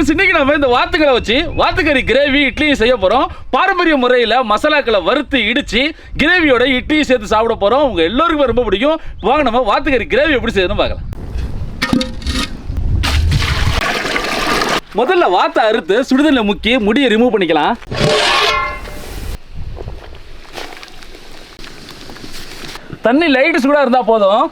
Friends இன்னைக்கு நம்ம இந்த வாத்துக்களை வச்சு வாத்துக்கறி கிரேவி இட்லியும் செய்ய போறோம். பாரம்பரிய முறையில் மசாலாக்களை வறுத்து இடிச்சு கிரேவியோட இட்லியும் சேர்த்து சாப்பிட போறோம். உங்க எல்லோருக்குமே ரொம்ப பிடிக்கும். வாங்க நம்ம வாத்துக்கறி கிரேவி எப்படி செய்யணும்னு பார்க்கலாம். முதல்ல வாத்தை அறுத்து சுடுதல்ல முக்கி முடியை ரிமூவ் பண்ணிக்கலாம். தண்ணி லைட் சூடாக இருந்தால் போதும்.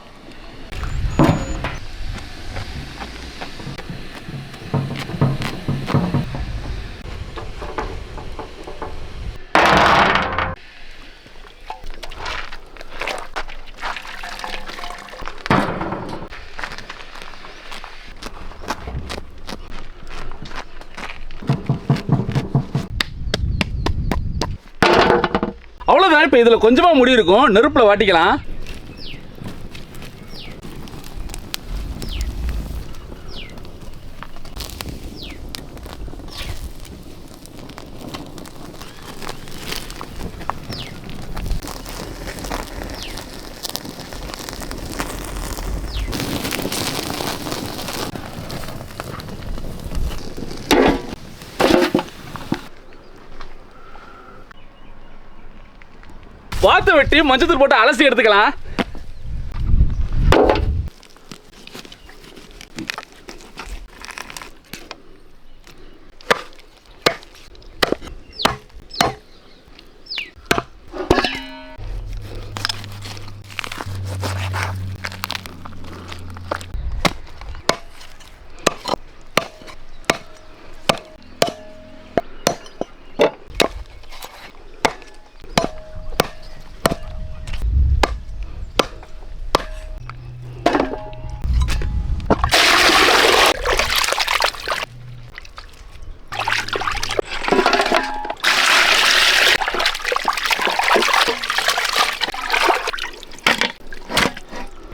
இப்போ இதில் கொஞ்சமாக முடி இருக்கும் நெருப்பில் வாட்டிக்கலாம். வாத்த வெட்டி மஞ்சத்தூர் போட்டு அலசி எடுத்துக்கலாம்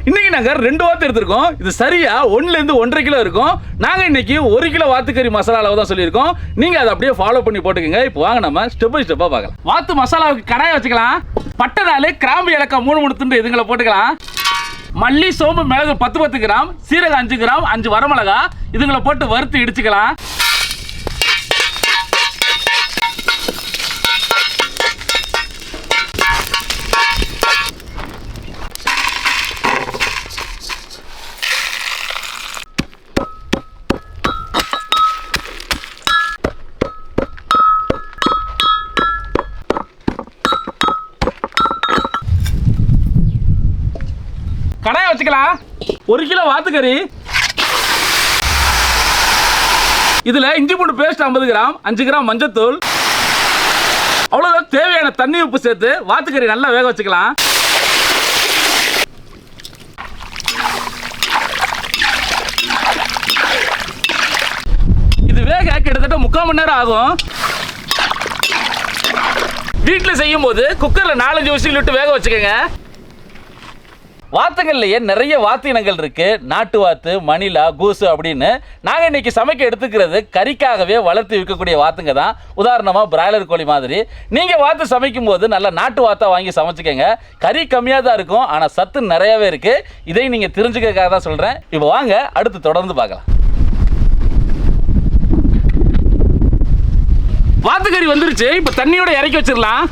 இன்னைக்கு நாங்கள் ரெண்டு வாத்து எடுத்திருக்கோம். இது சரியா? ஒன்றுலேருந்து ஒன்றரை கிலோ இருக்கும். நாங்கள் இன்னைக்கு ஒரு கிலோ வாத்துக்கறி மசாலா அளவு தான் சொல்லியிருக்கோம். நீங்கள் அதை அப்படியே ஃபாலோ பண்ணி போட்டுக்கோங்க. இப்போ வாங்க நம்ம ஸ்டெப் பை ஸ்டெப்பாக பார்க்கலாம். வாத்து மசாலாவுக்கு கடாயை வச்சுக்கலாம். பட்டை கிராம்பு இலக்கம் மூணு மூணு துண்டு இதுங்களை போட்டுக்கலாம். மல்லி சோம்பு மிளகு பத்து பத்து கிராம் சீரகம் அஞ்சு கிராம் அஞ்சு வரமிளகா இதுங்களை போட்டு வறுத்து இடிச்சுக்கலாம். கடாயை வச்சுக்கலாம். ஒரு கிலோ வாத்துக்கறி. இதில் இஞ்சி பூண்டு பேஸ்ட் ஐம்பது கிராம் அஞ்சு கிராம் மஞ்சத்தூள். அவ்வளோதான் தேவையான தண்ணி உப்பு சேர்த்து வாத்துக்கறி நல்லா வேக வச்சுக்கலாம். இது வேக கிட்டத்தட்ட முக்கால் மணி நேரம் ஆகும். வீட்டில் செய்யும் போது குக்கரில் நாலஞ்சு விசில் விட்டு வேக வச்சுக்கோங்க. வாத்துங்கள்லையே நிறைய வாத்து இனங்கள் இருக்கு. நாட்டு வாத்து மணிலா கூசு அப்படின்னு. நாங்கள் இன்னைக்கு சமைக்க எடுத்துக்கிறது கறிக்காகவே வளர்த்து விற்கக்கூடிய வாத்துங்க தான். உதாரணமாக பிராய்லர் கோழி மாதிரி. நீங்கள் வாத்து சமைக்கும் போது நல்லா நாட்டு வாத்தா வாங்கி சமைச்சிக்கோங்க. கறி கம்மியாக தான் இருக்கும் ஆனால் சத்து நிறையவே இருக்கு. இதை நீங்கள் தெரிஞ்சுக்கிறதுக்காக தான் சொல்கிறேன் இப்போ வாங்க அடுத்து தொடர்ந்து பார்க்கலாம். வாத்துக்கறி வந்துருச்சு இப்போ தண்ணியோட இறக்கி வச்சிடலாம்.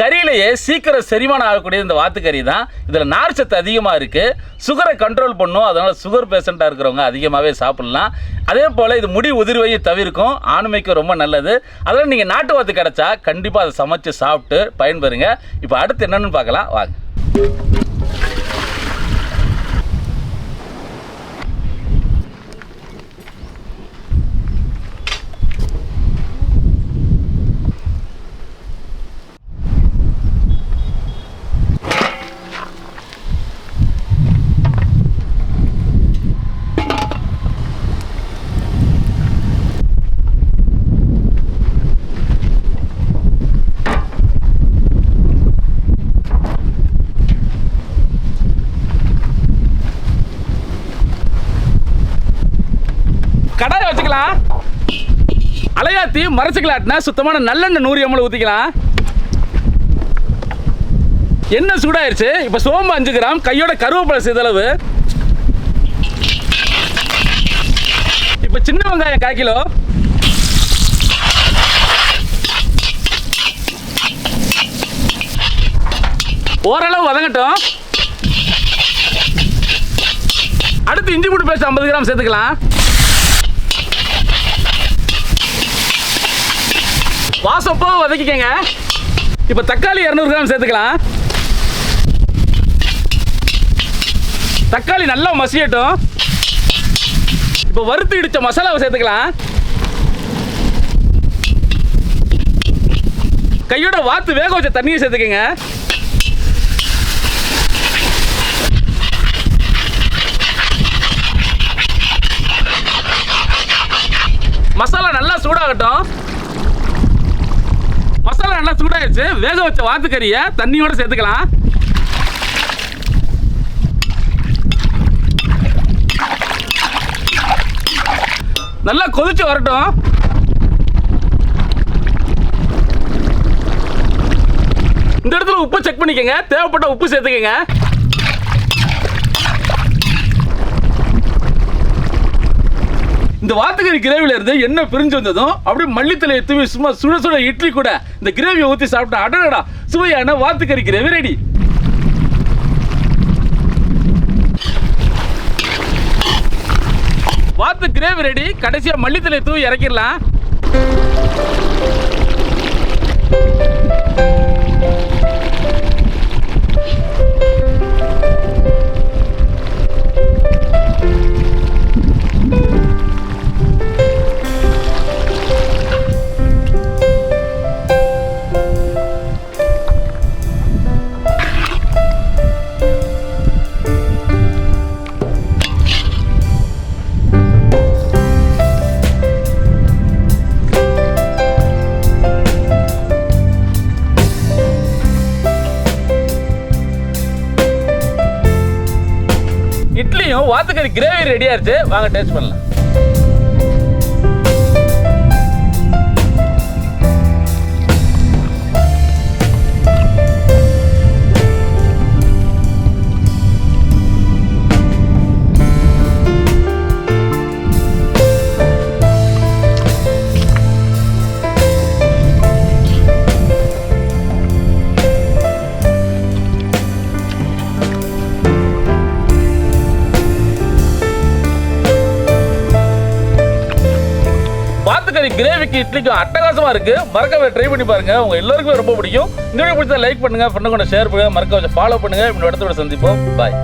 கறியிலேயே சீக்கிரம் செரிமானம் ஆகக்கூடிய இந்த வாத்துக்கறி தான். இதில் நார் சத்து அதிகமாக இருக்குது சுகரை கண்ட்ரோல் பண்ணும். அதனால் சுகர் பேஷண்ட்டாக இருக்கிறவங்க அதிகமாகவே சாப்பிட்லாம். அதே போல் இது முடி உதிர்வையும் தவிர்க்கும். ஆண்மைக்கு ரொம்ப நல்லது. அதனால் நீங்கள் நாட்டு வாத்து கிடச்சா கண்டிப்பாக அதை சமைச்சு சாப்பிட்டு பயன்பெறுங்க. இப்போ அடுத்து என்னென்னு பார்க்கலாம். வாங்க. கடாயை வச்சுக்கலாம். அலையாத்தி மறைச்சிக்கலாட்டினா சுத்தமான நல்லெண்ணெய் நூறு எம்எல் ஊற்றிக்கலாம் எண்ணெய் சூடாயிருச்சு. இப்போ சோம்பு அஞ்சு கிராம் கையோட கருவேப்பிலை சிதளவு இப்போ சின்ன வெங்காயம் கால் கிலோ. ஓரளவு வதங்கட்டும். அடுத்து இஞ்சி பூண்டு பேஸ்ட் ஐம்பது கிராம் சேர்த்துக்கலாம். வாசப்போ வதக்கிக்கங்க. இப்போ தக்காளி இரநூறு கிராம் சேர்த்துக்கலாம். தக்காளி நல்லா மசியட்டும். இப்போ வறுத்து இடித்த மசாலாவை சேர்த்துக்கலாம். கையோட வாத்து வேக வச்ச தண்ணியை சேர்த்துக்கங்க. மசாலா நல்லா சூடாகட்டும். மசாலா நல்லா சூடாயிடுச்சு வேக வச்ச வாத்துக்கறியை தண்ணியோட சேர்த்துக்கலாம். நல்லா கொதிச்சு வரட்டும். இந்த இடத்துல உப்பு செக் பண்ணிக்கங்க. தேவைப்பட்ட உப்பு சேர்த்துக்கங்க. இந்த வாத்துக்கறி கிரேவில இருந்து என்ன பிரிஞ்சு வந்ததும் அப்படியே மல்லித்தலை தூவி சும்மா சுட சுட இட்லி கூட இந்த கிரேவியை ஊற்றி சாப்பிட்டா அடடடா சுவையான வாத்துக்கறி கிரேவி ரெடி வாத்து கிரேவி ரெடி கடைசியா மல்லித்தலை தூவி இறக்கிடலாம். மாதிரி கிரேவி ரெடி ஆயிருச்சு வாங்க டேஸ்ட் பண்ணலாம். வாத்துக்கறி கிரேவிக்கு இட்லிக்கும் அட்டகாசமா இருக்கு. மறக்காம ட்ரை பண்ணி பாருங்க. உங்க எல்லாருக்குமே ரொம்ப பிடிக்கும். இந்த வீடியோ பிடிச்சா லைக் பண்ணுங்க. ஃப்ரெண்டு கூட ஷேர் பண்ணுங்க. மறக்காம ஃபாலோ பண்ணுங்க. இப்படி இடத்தோட சந்திப்போம். பாய்